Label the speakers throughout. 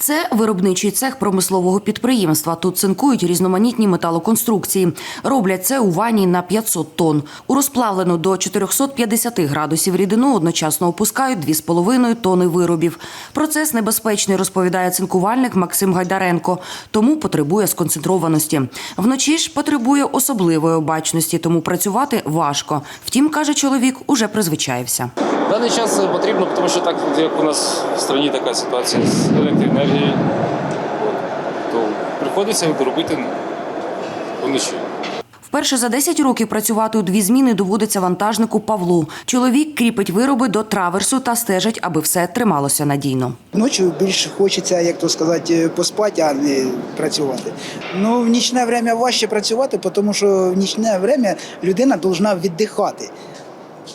Speaker 1: Це виробничий цех промислового підприємства. Тут цинкують різноманітні металоконструкції. Роблять це у ванні на 500 тонн. У розплавлену до 450 градусів рідину одночасно опускають 2,5 тонни виробів. Процес небезпечний, розповідає цинкувальник Максим Гайдаренко, тому потребує сконцентрованості. Вночі ж потребує особливої обачності, тому працювати важко. Втім, каже чоловік, уже призвичаєвся.
Speaker 2: В даний час потрібно, тому що так як у нас в країні така ситуація з електроенергією, то приходиться робити вночі.
Speaker 1: Вперше за 10 років працювати у дві зміни доводиться вантажнику Павлу. Чоловік кріпить вироби до траверсу та стежить, аби все трималося надійно.
Speaker 3: Ночі більш хочеться, як то сказати, поспати, а не працювати. Ну, в нічне время важче працювати, тому що в нічне время людина повинна віддихати.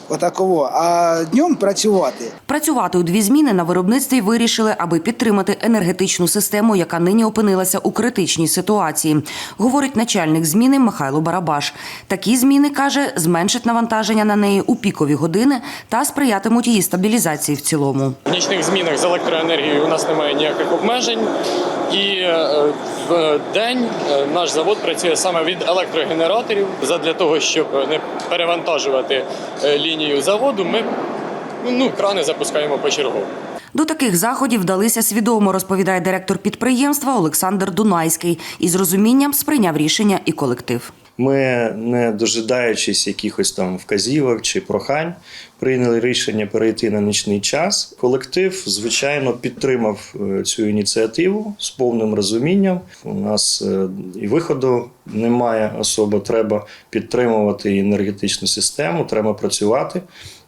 Speaker 3: Отаково. А днем працювати.
Speaker 1: Працювати у дві зміни на виробництві вирішили, аби підтримати енергетичну систему, яка нині опинилася у критичній ситуації, говорить начальник зміни Михайло Барабаш. Такі зміни каже, зменшать навантаження на неї у пікові години та сприятимуть її стабілізації в цілому.
Speaker 2: В нічних змінах з електроенергією у нас немає ніяких обмежень. І е, в день е, наш завод працює саме від електрогенераторів. Задля того, щоб не перевантажувати е, лінію заводу, ми ну, крани запускаємо почергово.
Speaker 1: До таких заходів вдалися свідомо, розповідає директор підприємства Олександр Дунайський. І з розумінням сприйняв рішення і колектив.
Speaker 4: Ми, не дожидаючись якихось там вказівок чи прохань, прийняли рішення перейти на нічний час. Колектив, звичайно, підтримав е, цю ініціативу з повним розумінням. У нас е, і виходу немає особо. Треба підтримувати енергетичну систему, треба працювати,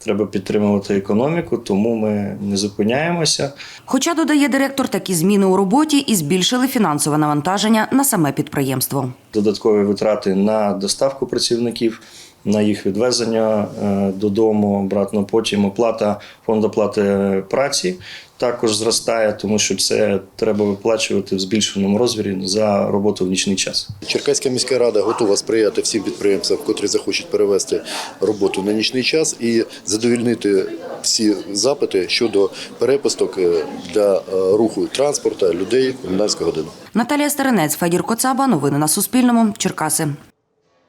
Speaker 4: треба підтримувати економіку, тому ми не зупиняємося.
Speaker 1: Хоча додає директор, такі зміни у роботі і збільшили фінансове навантаження на саме підприємство.
Speaker 4: Додаткові витрати на доставку працівників, на їх відвезення е, додому, обратно. Потім оплата фонду оплати праці також зростає, тому що це треба виплачувати в збільшеному розмірі за роботу в нічний час.
Speaker 5: Черкаська міська рада готова сприяти всім підприємцям, котрі захочуть перевести роботу на нічний час і задовільнити всі запити щодо перепусток е, для е, руху транспорту людей Комендантська година.
Speaker 1: Наталія Старинець, Федір Коцаба. Новини на Суспільному. Черкаси.